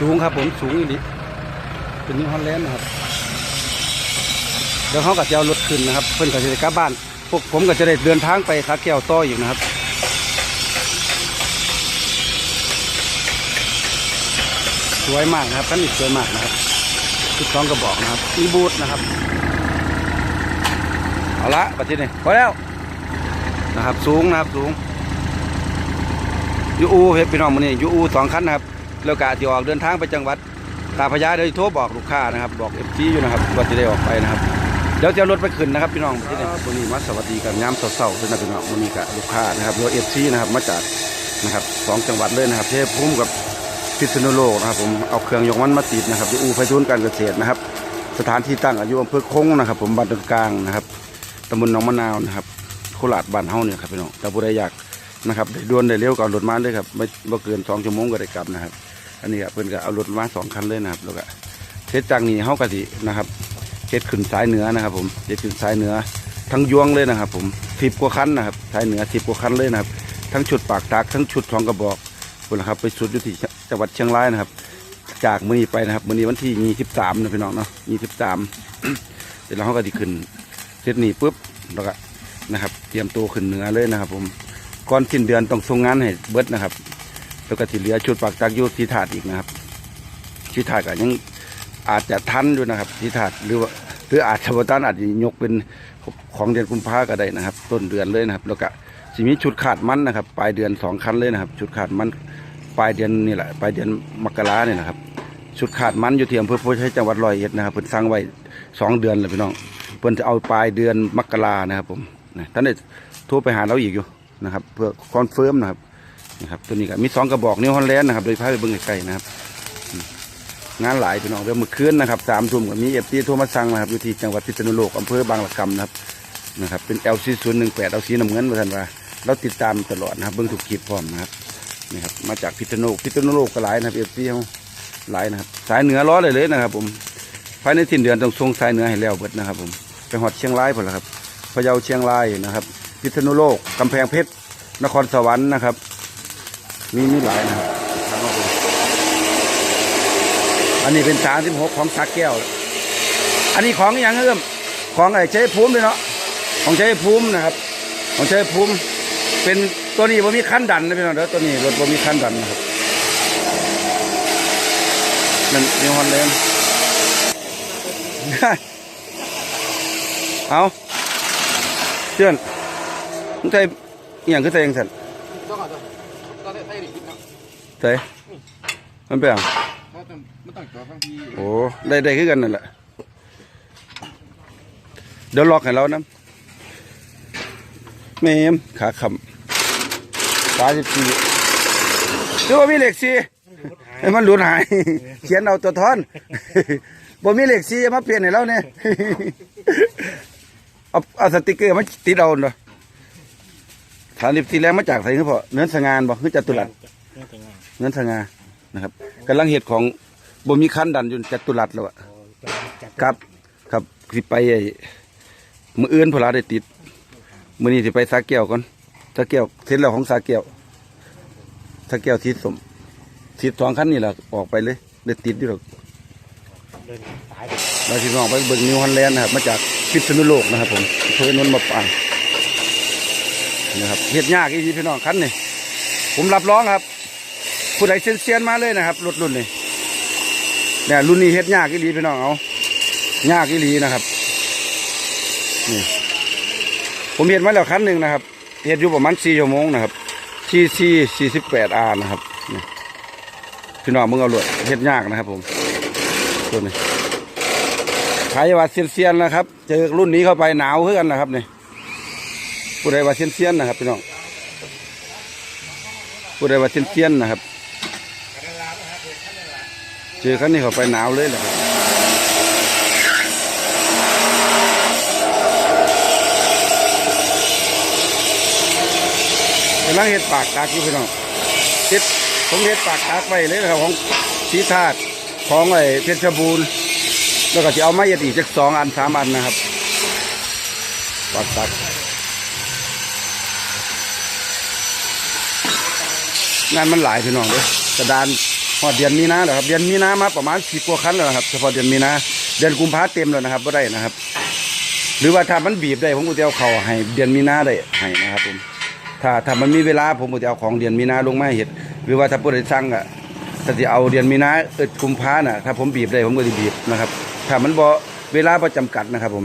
สูงครับผมสูงอีนิเป็นนิวฮอลแลนด์นะครับเดี๋ยวเขาก็จะเอารถขึ้นนะครับ เพื่อนก็จะได้กลับบ้านพวกผมก็จะได้เดินทางไปขาแก้วต่ออีกนะครับสวยมากนะครับคันนี้สวยมากนะครับชุดสองกระบอกนะครับมีบูทนะครับเอาละปัจจุบันพอแล้วนะครับสูงนะครับสูงยูอูเฮ็ดพี่น้องมันนี่ยูอูสองคันนะครับ แล้วกะที่ออกเดินทางไปจังหวัดตาพระยาเดี๋ยวโทรบอกลูกค้านะครับ บอกเอฟซีอยู่นะครับว่าจะได้ออกไปนะครับเดี๋ยวจะรถไปขึ้นนะครับพี่น้องที่นี่วันนี้มาสวัสดีกันย้ำเศร้าๆด้วยนะพี่น้องวันนี้กับลูกค้านะครับรถเอฟซีนะครับมาจากนะครับสองจังหวัดเลยนะครับเทพภูมิกับพิษณุโลกนะครับผมเอาเครื่องยกมันมาติดนะครับอยู่อูไฟทุนการเกษตรนะครับ สถานที่ตั้งอายุอำเภอคงนะครับ ผมบ้านตรงกลางนะครับตำบลหนองมะนาวนะครับโคราชบ้านเฮาเนี่ยครับพี่น้องแต่ผู้ใดอยากนะครับด้ด่วนได้เร็วก็เอารถมาเลยครับไม่บ่เกินสองชั่วโมงก็ได้กลับนะครับ อันนี้ครับเพิ่นก็เอารถมาสองคันเลยนะครับแล้วก็เทศจากนี้เฮากะสินะครับเทศขึ้นสายเหนือนะครับ ผมเทศขึ้นสายเหนือ ทั้งยวงเลยนะครับ ผมสิบกว่าคันนะครับสายเหนือสิบกว่าคันเลยนะครับ ทั้งชุดปากตากทั้งชุดทองกระบอกพุ่นะครับ ไปสุดยู่ที่จังหวัดเชียงรายนะครับ จากมื้อนี้ไปนะครับมื้อนี้วันที่ยี่สิบสามนะพี่น้องเนาะยี่สิบสามเดี๋ยวเราก็ดีขึ้นเสร็จนี้ปุ๊บแล้วก็นะครับ เตรียมตัวขึ้นเหนือเลยนะครับ ผมก่อนสิ้นเดือนต้องส่งงานให้เบิดนะครับ แล้วก็ที่เหลือชุดปากตักยุทีถาดอีกนะครับทีถาดก็ยังอาจจะทันอยู่นะครับทีถาดหรือว่าหรืออาจจะบ่ทันอาจจะยกเป็นของเดือนกุมภาก็ได้นะครับ ต้นเดือนเลยนะครับ แล้วก็สิมีชุดขาดมันนะครับปลายเดือนสองคันเลยนะครับ ชุดขาดมันปลายเดือนนี่แหละปลายเดือนมกราเนี่ยนะครับชุดขาดมันอยู่ที่อำเภอโพชัยจังหวัดร้อยเอ็ดนะครับเพิ่นสั่งไว้สองเดือนเลยพี่น้องเพิ่นจะเอาปลายเดือนมกรานะครับผมท่านได้โทรไปหาเราอีกอยู่นะครับ เพื่อคอนเฟิร์มนะครับ นะครับตัวนี้ก็มีสองกระบอกนิ้วฮอลแลนด์นะครับโดยพาไปเบิ่งไกลๆนะครับ งานหลายพี่น้องเดี๋ยวมือคืนนะครับสามทุ่มก็มีเอฟซีโทรมาสั่งนะครับอยู่ที่จังหวัดพิษณุโลกอำเภอบางละกำนะครับนะครับเป็น LC 0 1 8 LC น้ำเงินมาท่านว่าเราติดตามตลอดนะครับเบิ่งถูกคลิปพร้อมนะครับนี่ครับมาจากพิษณุโลกพิษณุโลกก็หลายนะครับเอฟซีเขาหลายนะครับ สายเหนือร้อเลยเลยนะครับ ผมภายในสิ้นเดือนต้องส่งสายเหนือให้แล้วเบิดนะครับ ผมไปหอดเชียงรายผลละครับพะเยาเชียงรายนะครับ พิษณุโลกกำแพงเพชรนครสวรรค์นะครับ มีมีหลายนะครับทางออกไปอันนี้เป็นสามสิบหกของสักแก้ว อันนี้ของอย่างเอิ่มของไอ้เชยภูมิเลยเนาะของเชยภูมินะครับ ของเชยภูมิเป็นตัวนี้บ่มีคันดันนะพี่น้องเด้อตัวนี้รถบ่มีคันดันนะครับนั่นนิวฮอลแลนเอาเชื่อนมึงใส่อย่างคือใส่ยังสัน ใส่มันเป็นหยังเพราะต้องมันต้องจอดทั้งทีโอ้ได้ได้คือกันนั่นแหละเดี๋ยวล็อกให้เรานะเมมขาขำสายสิบสี่ดูว่ามีเหล็กสี่ให้มันหลุดหาย เขียนเอาตัวทอน บ่มีเหล็กสี่มาเปลี่ยนให้เราเนี่ย เอาเอาสติกเกอร์มาติดเอาเนาะฐานลิบสีแรงมาจากไสคือพอเนื้อสงานบ่คือจัตุรัส เนื้อสงานะครับกำลังเห็ดของบ่มีคันดันอยู่จัตุรัสแล้วอะครับครับสิไปไอ้มืออื่นพนลาได้ติดมื้อนี้สิไปสาแก้วก่อนสาแก้วเสร็จแล้วของสาแก้วสาแก้วทิศสมทิศสองคันนี่แหละออกไปเลยได้ติดอยู่หรอกเดินสายเราที่น้องไปเบิ่งนิวฮอลแลนด์นะครับ มาจากพิษณุโลกนะครับ ผมเพื่อนนนมาปางนะครับเฮ็ดยากอีพี่น้องคันนี่ผมรับรองครับ ผู้ใดเซียนๆมาเลยนะครับรถรุ่นนี้เนี่ยรุ่นนี้เฮ็ดยากอีหลีพี่น้องเอายากอีหลีนะครับนี่ผมเฮ็ดมาแล้วคันหนึ่งนะครับเฮ็ดอยู่ประมาณสี่ชั่วโมงนะครับที่สี่สี่สิบแปดอาร์นะครับนี่พี่น้องมึงเอารถเฮ็ดยากนะครับ ผมตัวนี้ใครว่าเซียนเซียนๆนะครับ เจอรุ่นนี้เข้าไปหนาวเพื่อนนะครับนี่ผู้ใดว่าเซียนเซียนๆนะครับพี่น้องผู้ใดว่าเซียนเซียนๆนะครับ เจอคันนี้เขาไปหนาวเลยแหละครับกำลังเห็ดปากตากอยู่พี่น้องเห็ดผมเห็ดปากตากไว้เลยนะครับของสีธาตุของไอ้เพชรบูรณ์แล้วก็จะเอาไม้เอ็ดอีกจักสองอันสามอันนะครับปักตักงานมันหลายพี่น้องเด้อกระดาน อดเดือนมีนาแล้วครับเดือนมีนามาประมาณสิบกว่าคันแล้วนะครับเฉพาะเดือนมีนาเดือนกุมภาเต็มแล้วนะครับบ่ได้นะครับ หรือว่าถ้ามันบีบได้ผมก็จะเอาเข่าให้เดือนมีนาได้ให้นะครับผมถ้าถ้ามันมีเวลาผมก็จะเอาของเดือนมีนาลงมาให้เห็ดหรือว่าถ้าผู้ใดสั่งอะถ้าจะเอาเดือนมีนาเอิดกุมภาน่ะถ้าผมบีบได้ผมก็จะบีบนะครับ ถ้ามันบ่เวลาประจำกัดนะครับผม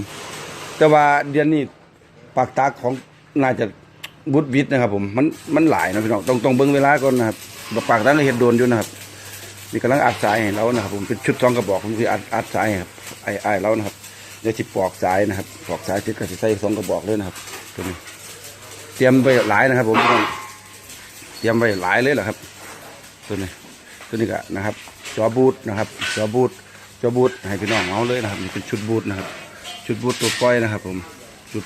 แต่ว่าเดือนนี้ปากตากของน่าจะบุดวิดนะครับผมมันมันหลายนะพี่น้องต้องต้องเบิ่งเวลาก่อนนะครับปากตากเราเห็ดโดนอยู่นะครับ นี่กำลังอัดสายให้เรานะครับ ผมเป็นชุดซองกระบอกผมคืออัดอัดสายครับไอ้ไอ้เรานะครับเดี๋ยวสิปอกสายนะครับปอกสายติดกับสิใส่สองกระบอกเลยนะครับตัวนี้ เตรียมไปหลายนะครับ ผมเตรียมไปหลายเลยแหละครับ ตัวนี้ตัวนี้ก็นะครับ จอบูทนะครับ จอบูทจอบูทให้พี่น้องเอาเลยนะครับนี่เป็นชุดบูทนะครับ ชุดบูทตัวก้อยนะครับ ผมชุด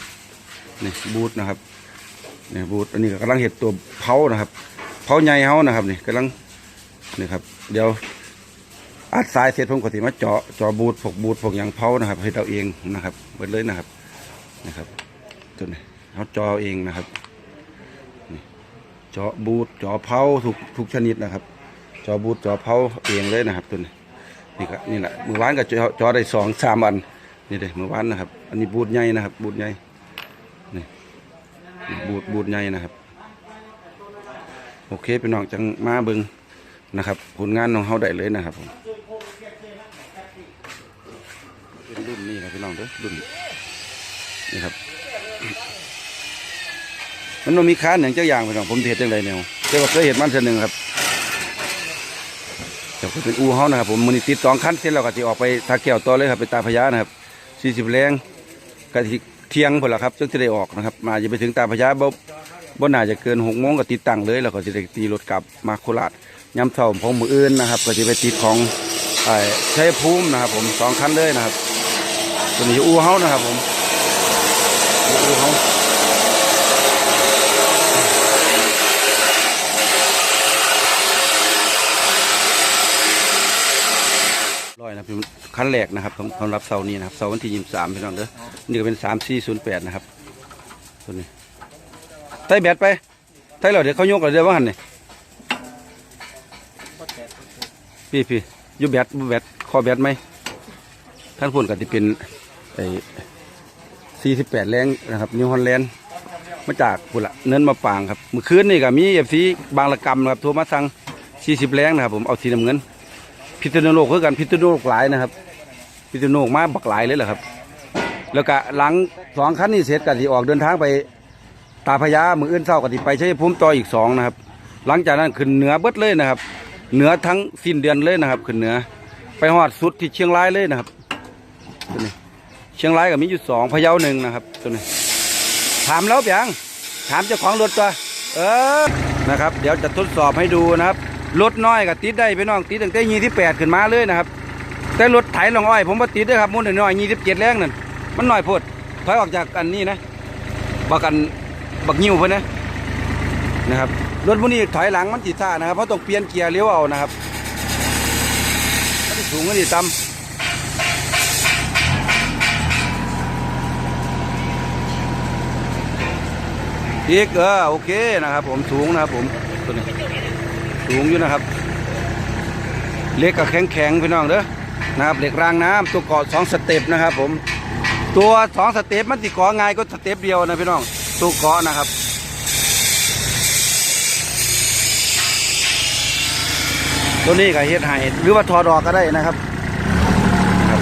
นี่บูทนะครับนี่บูทอันนี้ก็กำลังเห็ดตัวเผานะครับ เผาใหญ่เฮานะครับ นี่กำลังนี่ครับ เดี๋ยวอัดสายเสร็จผมก็สิมาเจาะเจาะบูทพวกบูทพวกหยางเผานะครับให้เราเองนะครับเบิดเลยนะครับนะครับตัวนี้เขาเจาะเองนะครับเจาะบูทเจาะเผาทุกทุกชนิดนะครับเจาะบูทเจาะเผาเองเลยนะครับตัวนี้นี่ก็นี่แหละมือวานก็เจาะเจาะได้สองสามอันนี่เลยมือวานนะครับ อันนี้บูทใหญ่นะครับ บูทใหญ่นี่บูทบูทใหญ่นะครับ โอเคพี่น้องจังมาเบิง นะครับผลงานของเขาได้เลยนะครับผมเป็นรุ่นนี้ครับพี่น้องเด้อรุ่นนี่ครับมันมีค้านอย่างเจ้าอย่างพี่น้องผมเห็ดจังไดแนวเจ้าก็เคยเห็นมันเท่อหนึงครับเจ้ากเป็นอูเฮานะครับผมมือนี้ติดสองคันเสร็จแล้วก็สิออกไปทาแก้วต่อเลยครับไปตาพญานะครับสี่สิบแรงก็สิเที่ยงพุ่นละครับจนจะได้ออกนะครับ มาจะไปถึงตาพญาบ่บ่น่าจะเกินหกโมงก็ติดตั้งเลยแล้วก็จะได้ตีรถกลับมาโคราช ย้ำเช้าของมืออื่นนะครับ ก็จะไปติดของไอ้ชัยภูมินะครับ ผมสองคันเลยนะครับ ตัวนี้อูเฮานะครับ ผมอูเฮาร้อยนะครับเป็นขั้นแรกนะครับสำหรับเสานี้นะครับเสาวันที่ยี่สิบสามพี่น้องเด้อนี่ก็เป็นสามสี่ศูนย์แปดนะครับตัวนี้ไต้แบตไปไต้เราเดี๋ยวเขายกเราเดี๋ยวว่าหันเนี่ย พี่พี่ยูแบตบ่แบตคอแบตไหมท่านพูดก็จะเป็นไอ้สี่สิบแปดแรงนะครับนิวฮอลแลนด์มาจากพุ่นละเนินมาปางครับเมื่อคืนนี่ก็มีเอฟซีบางละกรรมนะครับโทรมาสั่งสี่สิบแรงนะครับผมเอาสีน้ำเงิน พิษณุโลกคือกันพิษณุโลกหลายนะครับ พิษณุโลกมาบักหลายเลยแหละครับ แล้วก็หลังสองคันนี้เสร็จก็สิออกเดินทางไปตาพญามืออื่นเศร้าก็สิไปใช้ภูมิต่ออีกสองนะครับ หลังจากนั้นขึ้นเหนือเบิดเลยนะครับ เหนือทั้งสิ้นเดือนเลยนะครับ ขึ้นเหนือ ไปหอดสุดที่เชียงรายเลยนะครับตัวนี้เชียงรายก็มีอยู่สองพะเยาหนึ่งนะครับตัวนี้ถามแล้วเปียงถามเจ้าของรถตัวเออนะครับ เดี๋ยวจะทดสอบให้ดูนะครับรถน้อยกับติดได้พี่น้องติดตั้งแต่ยี่ที่แปดขึ้นมาเลยนะครับ แต่รถไถลงอ้อย ผมว่าติดด้วยครับมุ่นน้อยยี่สิบเจ็ดแรงนั่นมันน้อยพดถอยออกจากอันนี้นะบักกันบักยิ้วเพิ่นนะนะครับ รถพวกนี้ถอยหลังมันจีซ่านะครับเพราะต้องเปลี่ยนเกียร์เลี้ยวเอานะครับมันสูงมันสิต่ำอีกเออโอเคนะครับ ผมสูงนะครับ ผมตัวนี้สูงอยู่นะครับเล็กกับแข็งแข็งพี่น้องเด้อนะครับเหล็กรางน้ำตัวเกาะสองสเต็ปนะครับ ผม ตัวสองสเต็ปมันติดเกาะง่ายก็สเต็ปเดียวนะพี่น้องตัวเกาะนะครับ ตัวนี้ก็เฮ็ดให้หรือว่าถอดอกก็ได้นะครับนะครับ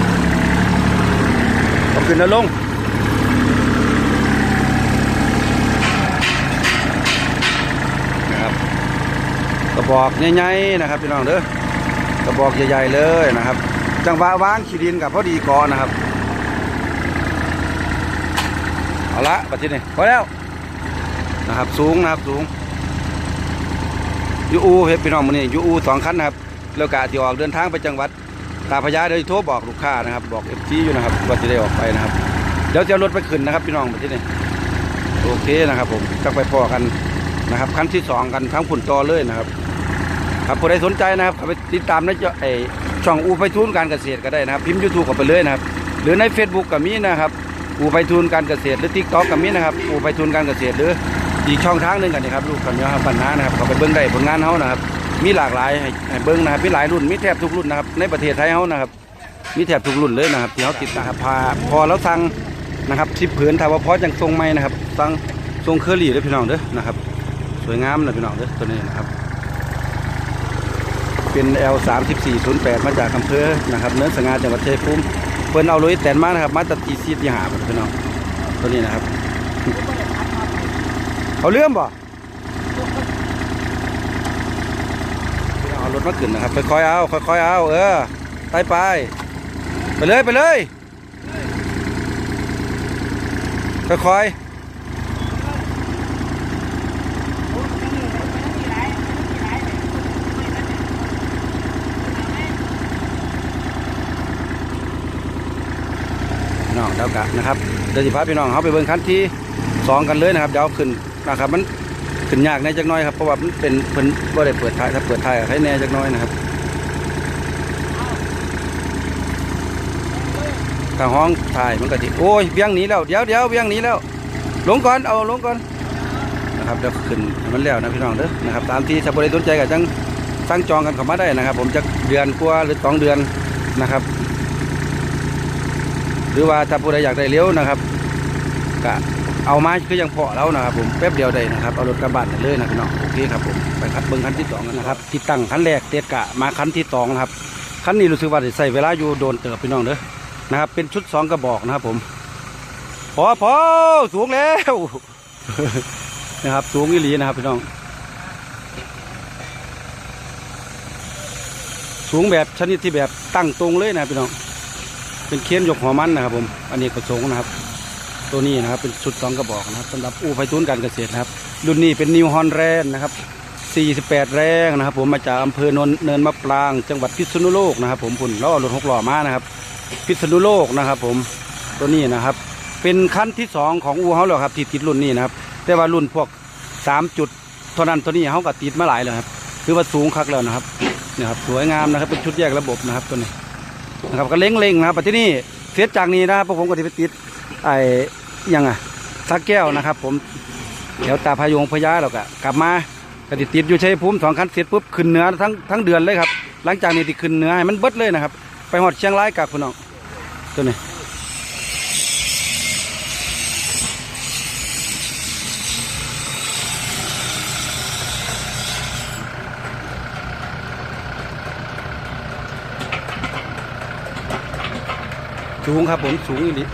เอาขึ้นแล้วลงนะครับกระบอกใหญ่ๆนะครับพี่น้องเด้อกระบอกใหญ่ๆเลยนะครับ จังหวะวางขีดินกับพอดีกอนะครับเอาละปัจจุบันพอแล้วนะครับ สูงนะครับสูง ยูอูเฮ็ดพี่น้องมันนี่อยูอูสองคันนะครับแล้วกะที่ออกเดินทางไปจังหวัดตาพระยาเดี๋ยวโทรบอกลูกค้านะครับ บอกเอฟซีอยู่นะครับว่าจะได้ออกไปนะครับเดี๋ยวจะรถไปขึ้นนะครับ พี่น้องปัจจุบันโอเคนะครับ ผมจะไปพอกันนะครับขั้นที่สองกันทั้งผุนต่อเลยนะครับ ครับผู้ใดสนใจนะครับไปติดตามในจ้าไอช่องอูไปทุนการเกษตรก็ได้นะครับ พิมพ์ยูทูบเข้าไปเลยนะครับ หรือใน Facebook ก็มีนะครับ อูไปทุนการเกษตรหรือทิกต็อกก็มีนะครับ อูไปทุนการเกษตรหรือ อีกช่องทางหนึ่งกันนะครับลูกขันยาปัญหานะครับเขาไปเบิ่งได้ผลงานเขานะครับ มีหลากหลายให้เบิ้งนะครับมีหลายรุ่นมีแทบทุกรุ่นนะครับในประเทศไทยเฮานะครับ มีแทบทุกรุ่นเลยนะครับที่เขาติดนะครับพาพอแล้วสั่งนะครับสิบผืนถ้าว่าพอจังทรงไหมนะครับสั่งทรงเคอรี่เด้อพี่น้องเด้อนะครับ สวยงามนะพี่น้องเด้อตัวนี้นะครับ เป็น L 3 4 0 8มาจากอำเภอนะครับเนินสงาจังหวัดเชัยงภูมิเพิ่นเอาลุยแตนมานะครับมาตัดตีซีดที่หาพี่น้องตัวนี้นะครับ เอาเลื่อมบ่พี่น้องเอารถมาขึ้นนะครับค่อยๆเอาค่อยๆเอาเออไปไปไปเลยไปเลยค่อยๆพี่น้องเดี๋ยวกะนะครับเดี๋ยวสิพาพี่น้องเขาไปเบิ่งคันที่สองกันเลยนะครับเดี๋ยวขึ้น นะครับ มันขึ้นยากในจักน้อยครับเพราะว่ามันเป็นเพิ่นบ่ได้เปิดท้ายถ้าเปิดท้ายก็ให้แน่จักน้อยนะครับถ้าห้องถ่ายมันก็จิโอ้ยเบี้ยงหนีแล้วเดี๋ยวเดี๋ยวเบี้ยงหนีแล้วลงก่อนเอาลงก่อนนะครับเดี๋ยวขึ้นมันแล้วนะพี่น้องเด้อนะครับตามที่ถ้าบริสนใจก็จังสั่งจองกันเข้ามาได้นะครับ ผมจะเดือนกว่าหรือสองเดือนนะครับ หรือว่าถ้าผู้ใดอยากได้เร็วนะครับก็ เอามาคือยังพอแล้วนะครับผมแป๊บเดียวได้นะครับเอารถกระบะได้เลยนะพี่น้องโอเคครับผมไปคัดเบิ้งคันที่สองกันนะครับที่ตั้งคันแรกเตะกะมาคันที่สองนะครับคันนี้รู้สึกว่าใส่เวลาอยู่โดนเติบพี่น้องเด้อนะครับ เป็นชุดสองกระบอกนะครับผมพอพอสูงแล้วนะครับสูงอีหลีนะครับพี่น้อง สูงแบบชนิดที่แบบตั้งตรงเลยนะพี่น้อง เป็นเคียนยกหัวมันนะครับผม อันนี้กระสงนะครับ ตัวนี้นะครับเป็นชุดสองกระบอกนะครับสำหรับอู่ไฟทุนการเกษตรนะครับ รุ่นนี้เป็นนิวฮอนแรนนะครับ 48 แรงนะครับ ผมมาจากอำเภอโนนเนินมะปราง จังหวัดพิษณุโลกนะครับ ผมพุ่นล้อรถหกล้อมานะครับ พิษณุโลกนะครับ ผมตัวนี้นะครับ เป็นขั้นที่สองของอู่เขาแล้วครับที่ติดรุ่นนี้นะครับ แต่ว่ารุ่นพวกสามจุดเท่านั้นตัวนี้เขาก็ติดมาหลายแล้วครับคือว่าสูงคักแล้วนะครับนี่ครับสวยงามนะครับเป็นชุดแยกระบบนะครับตัวนี้นะครับก็เล็งๆนะครับที่นี่เสียจากนี้นะครับพวกผมก็จะไปติด ไอ้ยังอะสักแก้วนะครับ ผมแถวตาพายงพญาเราก็กลับมาก็ติดติดอยู่ชัยภูมิสองคันเสร็จปุ๊บขึ้นเนื้อทั้งทั้งเดือนเลยครับ หลังจากนี้ที่ขึ้นเนื้อให้มันเบิดเลยนะครับ ไปหอดเชียงรายกับคุณน้องตัวนี้สูงครับผมสูงอีหลี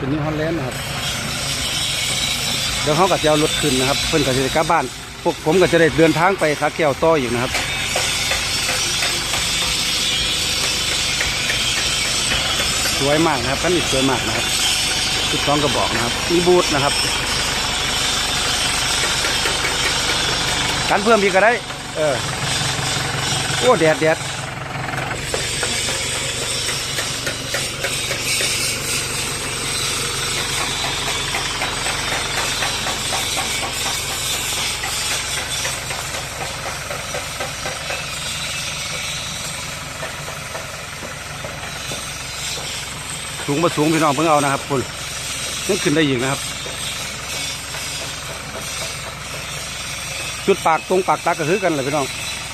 เป็นนิวฮอลแลนด์นะครับเดี๋ยวเขาก็จะเอารถขึ้นนะครับ เพื่อนก็จะได้กลับบ้าน พวกผมก็จะได้เดินทางไปทักแก้วต่ออีกนะครับสวยมากนะครับคันนี้สวยมากนะครับชุดสองกระบอกนะครับมีบูทนะครับกันเพิ่มอีกก็ได้ เออโอ้แดดแดด สูงมาสูงพี่น้องเพิ่งเอานะครับคุณยังขึ้นได้อีกนะครับ จุดปากตรงปากตาก็คือกันเลยพี่น้อง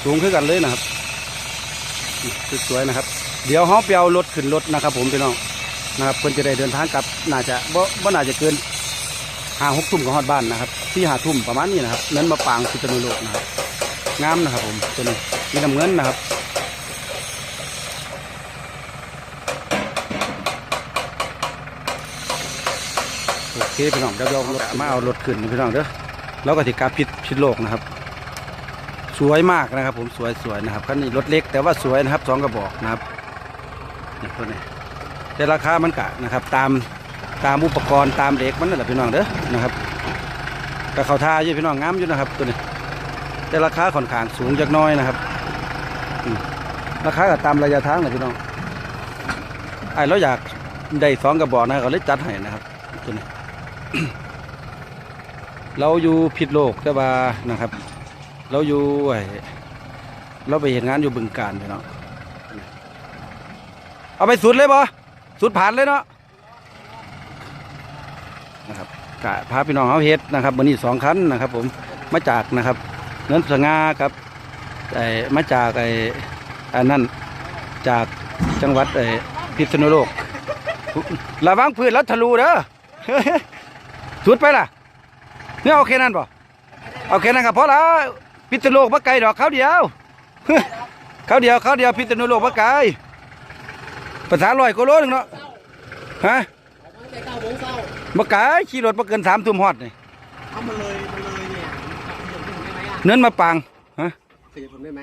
สูงคือกันเลยนะครับสวยๆนะครับ เดี๋ยวเขาไปเอารถขึ้นรถนะครับ ผมพี่น้องนะครับเพื่อนจะได้เดินทางกลับน่าจะบ่บ่น่าจะเกินห้าหกทุ่มกับฮอดบ้านนะครับที่หาทุ่มประมาณนี้นะครับเน้นมาปางพิษณุโลกนะครับงามนะครับ ผมตัวนี้มีน้ำเงินนะครับ โอเคพี่น้องเดี๋ยวเรารถมาเอารถขึ้นพี่น้องเด้อแล้วก็ติกลับพิษพิษโลกนะครับ สวยมากนะครับ ผมสวยสวยนะครับคันนี้รถเล็กแต่ว่าสวยนะครับสองกระบอกนะครับนี่ตัวนี้แต่ราคามันกะนะครับ ตามตามอุปกรณ์ตามเด็กมันนั่นแหละพี่น้องเด้อนะครับก็เขาท่าอยู่พี่น้องงามอยู่นะครับ ตัวนี้ แต่ราคาค่อนข้างสูงจักหน้อยนะครับอืมราคาก็ตามระยะทางเลยพี่น้องไอ้เราอยากได้สองกระบอกนะก็เลยจัดให้นะครับตัวนี้ เราอยู่ผิดโลกแต่ว่านะครับ เราอยู่เราไปเห็นงานอยู่บึงการพี่น้องเอาไปสุดเลยบ่สุดผ่านเลยเนาะนะครับกะพาพี่น้องเอาเฮ็ดนะครับวันนี้สองคันนะครับ ผมมาจากนะครับเนินสง่ากับไอ้มาจากไอ้อันนั้นจากจังหวัดไอ้พิษณุโลกระวังพื้นแล้วทะลุเด้อ สุดไปล่ะเนี่ยเอาแค่นั้นป่เอาแค่นั้นก็พอละพิษณุโลกมาไกลดอกเขาเดียวเขาเดียวเขาเดียวพิษณุโลกมาไกลภาษาลอยกิโลหนึงเนาะฮะตั้งแต่เก้าโมงเช้ามาไกลขี่รถมาเกินสามทุ่มฮอดนี่เอามาเลยมาเลยเนี่ยขยับผมได้ไหมอะเนินมาปังฮะขยับผมได้ไหม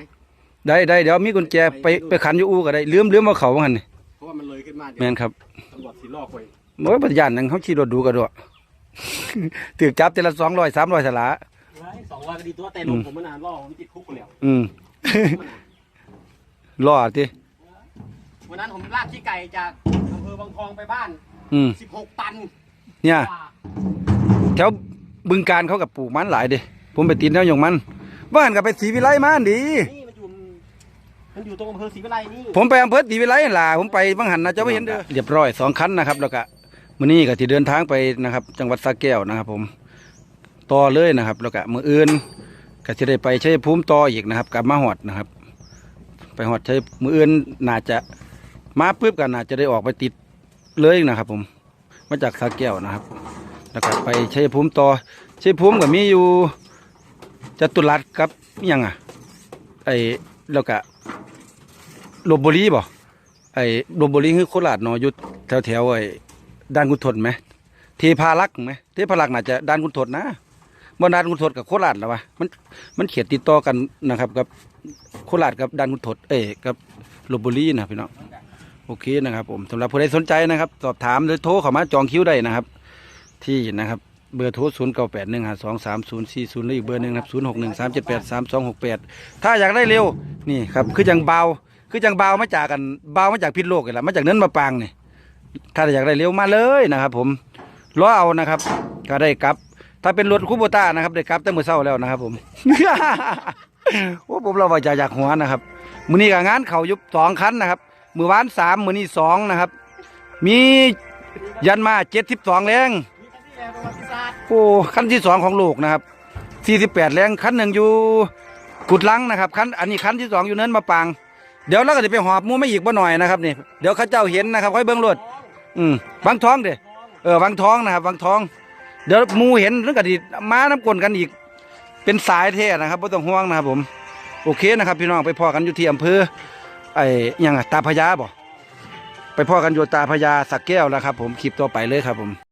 ได้ได้เดี๋ยวมีกุญแจไปไปขันอยู่อูก็ได้ลืมลืมเอาเขาว่างั้นนี่เพราะว่ามันเลยขึ้นมาเดี๋ยวแม่นครับตำรวจสีลอกไว้โอ้ยปัญญานหนึงเขาขี่รถดูกันด้วย ถือจับแต่ละสองร้อยสามร้อยสลาไว้สองวันก็ดีตัวแต่ลงผมมันนานล่อผมติดคุกไปแล้วอืมรอดทีวันนั้นผมลากขี้ไก่จากอำเภอบางทองไปบ้านอืม16ตัน เนี่ยกว่าแถวบึงการเขากับปลูกมันหลายเดิผมไปติดแนวอย่างมันบ้านกับไปศรีวิไลมาอันดีนี่มันอยู่มันอยู่ตรงอำเภอศรีวิไลนี่ผมไปอำเภอศรีวิไลนั่นล่ะผมไปบางหันนะเจ้าไม่เห็นเด้อเรียบร้อยสองคันนะครับแล้วก็ มื้อนี้ก็ที่เดินทางไปนะครับ จังหวัดสระแก้วนะครับ ผมต่อเลยนะครับ แล้วก็มืออื่นก็จะได้ไปชัยภูมิต่ออีกนะครับกลับมาหอดนะครับ ไปหอดชัยมื้ออื่นน่าจะมาปุ๊บกันน่าจะได้ออกไปติดเลยนะครับ ผมมาจากสระแก้วนะครับ แล้วก็ไปชัยภูมิต่อชัยภูมิก็มีอยู่จตุรัสกับยังอะไอ้แล้วก็ลบบุรีบ่ไอ้ลบบุรีคือโคราชเนาะอยู่แถวแถวๆไอ้ ด้านกุนทนไหมเทพารักษ์ไหมเทพารักษ์น่าจะด้านกุนทนนะบ่ด้านกุนทนกับโคราชแล้ววะมันมันเขียนติดต่อกันนะครับกับโคราชกับด้านกุนทนเอ้กับลบบุรีนะพี่น้องโอเคนะครับผมสำหรับผู้ใดสนใจนะครับ สอบถามหรือโทรเข้ามาจองคิวได้นะครับ ที่นะครับเบอร์โทร0 9 8 1 5 2 3 0 4 0หรืองสามศูนย์สี่ศูนย์และอีกเบอร์หนึ่งครับ0 6 1 3 7 8 3 2 6 8ถ้าอยากได้เร็วนี่ครับคือจังเบาคือจังเบามาจากกันเบามาจากพิษโลกนี่แหละมาจากเนินมาปางนี่ ถ้าอยากได้เร็วมาเลยนะครับ ผมล้อเอานะครับ ก็ได้กลับ ถ้าเป็นรถคูโบต้านะครับได้กลับแตั้งมือเศร้าแล้วนะครับ ผมโอ้ผมเราว่าจะอยากหัวนะครับมือนี้กับงานเขายุบสองคันนะครับมือวานสามมือนี้สองนะครับ มียันมาเจ็ดสิบสองแรงโอ้ขั้นที่สองของโลกนะครับ48แปดแรงขั้นหนึ่งอยู่กุดลังนะครับขั้นอันนี้ขั้นที่สองอยู่เนินมาปาง เดี๋ยวเราก็จะไปหอบมูไม่อีกบ่หน่อยนะครับนี่เดี๋ยวข้าเจ้าเห็นนะครับค่อยเบิ้งรถ อืมวังท้องเด้เออวังท้องนะครับวังท้อง เดี๋ยวมูเห็นเรื่องกระดิม้าน้ำกลนกันอีก เป็นสายเท่นะครับไม่ต้องห่วงนะครับผม โอเคนะครับ พี่น้องไปพอกันอยู่ที่อำเภอไอ้ยังไงตาพญาบ่ไปพอกันอยู่ตาพญาสักแก้วนะครับ ผมคลิปต่อไปเลยครับผม